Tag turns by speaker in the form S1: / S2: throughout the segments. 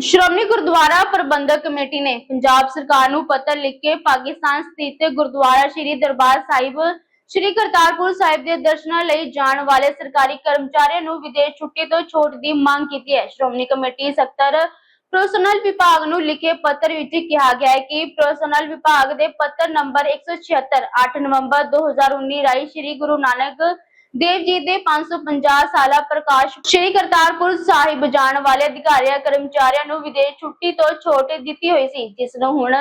S1: ਸ਼੍ਰੋਮਣੀ ਗੁਰਦੁਆਰਾ ਪ੍ਰਬੰਧਕ committee ਨੇ ਪੰਜਾਬ ਸਰਕਾਰ ਨੂੰ ਪੱਤਰ ਲਿਖ ਕੇ ਪਾਕਿਸਤਾਨ ਸਥਿਤ ਗੁਰਦੁਆਰਾ ਸ੍ਰੀ ਦਰਬਾਰ ਸਾਹਿਬ, ਸ੍ਰੀ ਕਰਤਾਰਪੁਰ ਸਾਹਿਬ ਦੇ ਦਰਸ਼ਨਾਂ ਲਈ ਜਾਣ ਵਾਲੇ ਸਰਕਾਰੀ ਕਰਮਚਾਰੀਆਂ ਨੂੰ ਵਿਦੇਸ਼ ਛੁੱਟੀ ਤੋਂ ਛੋਟ ਦੀ ਮੰਗ ਕੀਤੀ ਹੈ। ਸ਼੍ਰੋਮਣੀ ਕਮੇਟੀ ਸਕੱਤਰ ਪ੍ਰੋਸਨਲ ਵਿਭਾਗ ਨੂੰ ਲਿਖੇ ਪੱਤਰ ਵਿੱਚ ਕਿਹਾ ਗਿਆ ਹੈ ਕਿ ਪ੍ਰੋਸਨਲ ਵਿਭਾਗ ਦੇ ਪੱਤਰ ਨੰਬਰ 176 8 ਨਵੰਬਰ 2019 ਰਾਹੀਂ ਸ੍ਰੀ ਗੁਰੂ ਨਾਨਕ ਦੇਵ ਦੇ 550 ਸਾਲਾ ਪ੍ਰਕਾਸ਼ ਸ੍ਰੀ ਕਰਤਾਰਪੁਰ ਸਾਹਿਬ ਜਾਣ ਵਾਲੇ ਅਧਿਕਾਰੀਆਂ ਕਰਮਚਾਰੀਆਂ ਨੂੰ ਵਿਦੇਸ਼ ਛੁੱਟੀ ਤੋਂ ਛੋਟ ਦਿੱਤੀ ਹੋਈ ਸੀ, ਜਿਸ ਨੂੰ ਹੁਣ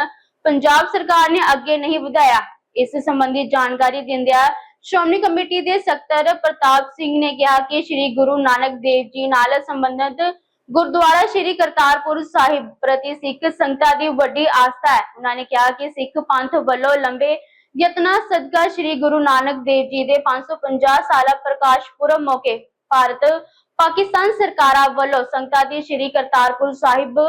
S1: ਪੰਜਾਬ ਸਰਕਾਰ ਨੇ ਅੱਗੇ ਨਹੀਂ ਵਧਾਇਆ। ਇਸ ਸੰਬੰਧੀ ਜਾਣਕਾਰੀ ਦਿੰਦਿਆਂ ਸ਼੍ਰੋਮਣੀ ਕਮੇਟੀ ਦੇ ਸਕੱਤਰ ਪ੍ਰਤਾਪ ਸਿੰਘ ਨੇ ਕਿਹਾ ਕਿ ਸ੍ਰੀ ਗੁਰੂ ਨਾਨਕ ਦੇਵ ਜੀ ਨਾਲ ਸੰਬੰਧਿਤ ਗੁਰਦੁਆਰਾ ਸ੍ਰੀ ਕਰਤਾਰਪੁਰ ਸਾਹਿਬ ਪ੍ਰਤੀ ਸਿੱਖ ਸੰਗਤਾਂ ਦੀ ਵੱਡੀ ਆਸਥਾ ਹੈ। ਉਹਨਾਂ ਨੇ ਕਿਹਾ ਕਿ ਸਿੱਖ ਪੰਥ ਵੱਲੋਂ ਲੰਬੇ ਯਤਨਾ ਸਦਕਾ ਸ੍ਰੀ ਗੁਰੂ ਨਾਨਕ ਦੇਵ ਜੀ ਦੇ 550 ਸਾਲਾ ਪ੍ਰਕਾਸ਼ ਪੁਰਬ ਮੌਕੇ ਭਾਰਤ ਪਾਕਿਸਤਾਨ ਸਰਕਾਰਾਂ ਵੱਲੋਂ ਸੰਗਤਾਂ ਦੀ ਸ੍ਰੀ ਕਰਤਾਰਪੁਰ ਸਾਹਿਬ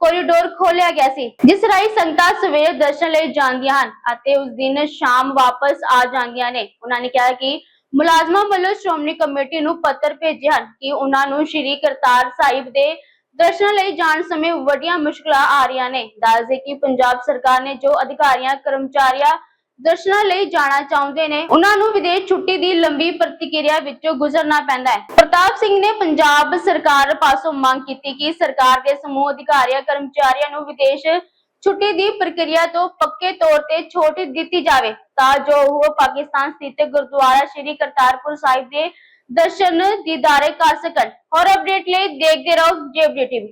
S1: ਕੋਰੀਡੋਰ ਖੋਲਿਆ ਗਿਆ ਸੀ, ਜਿਸ ਰਾਹੀਂ ਸੰਗਤਾਂ ਸਵੇਰੇ ਦਰਸ਼ਨ ਲਈ ਜਾਂਦੀਆਂ ਹਨ ਅਤੇ ਉਸ ਦਿਨ ਸ਼ਾਮ ਵਾਪਸ ਆ ਜਾਂਦੀਆਂ ਨੇ। ਉਹਨਾਂ ਨੇ ਕਿਹਾ ਕਿ ਮੁਲਾਜ਼ਮਾਂ ਵੱਲੋਂ ਸ਼੍ਰੋਮਣੀ ਕਮੇਟੀ ਨੂੰ ਪੱਤਰ ਭੇਜੇ ਹਨ ਕਿ ਉਹਨਾਂ ਨੂੰ ਸ੍ਰੀ ਕਰਤਾਰ ਸਾਹਿਬ ਦੇ ਦਰਸ਼ਨ ਲਈ ਜਾਣ ਸਮੇਂ ਵੱਡੀਆਂ ਮੁਸ਼ਕਲਾਂ ਆ ਰਹੀਆਂ ਨੇ। ਦੱਸਦੇ ਕਿ ਪੰਜਾਬ ਸਰਕਾਰ ਨੇ ਜੋ ਅਧਿਕਾਰੀਆਂ, ਕਰਮਚਾਰੀਆਂ ਦਰਸ਼ਨਾਂ ਲਈ ਜਾਣਾ ਚਾਹੁੰਦੇ ਨੇ। ਉਹਨਾਂ ਨੂੰ ਵਿਦੇਸ਼ ਛੁੱਟੀ ਦੀ ਲੰਬੀ ਪ੍ਰਤੀਕਿਰਿਆ ਵਿੱਚੋਂ ਗੁਜ਼ਰਨਾ ਪੈਂਦਾ ਹੈ। ਪ੍ਰਤਾਪ ਸਿੰਘ ਨੇ ਪੰਜਾਬ ਸਰਕਾਰ ਪਾਸੋਂ ਮੰਗ ਕੀਤੀ ਕਿ ਸਰਕਾਰ ਦੇ ਸਮੂਹ ਅਧਿਕਾਰੀਆਂ, ਕਰਮਚਾਰੀਆਂ ਨੂੰ ਵਿਦੇਸ਼ ਛੁੱਟੀ ਦੀ ਪ੍ਰਕਿਰਿਆ ਤੋਂ ਪੱਕੇ ਤੌਰ ਤੇ ਛੋਟ ਦਿੱਤੀ ਜਾਵੇ। ਤਾਂ ਜੋ ਉਹ ਪਾਕਿਸਤਾਨ ਸਥਿਤ ਗੁਰਦੁਆਰਾ ਸ੍ਰੀ ਕਰਤਾਰਪੁਰ ਸਾਹਿਬ ਦੇ ਦਰਸ਼ਨ ਦੀਦਾਰੇ ਕਰ ਸਕਣ। ਹੋਰ ਅਪਡੇਟ ਲਈ ਦੇਖਦੇ ਰਹੋ ਜੇਬੀ ਟੀਵੀ।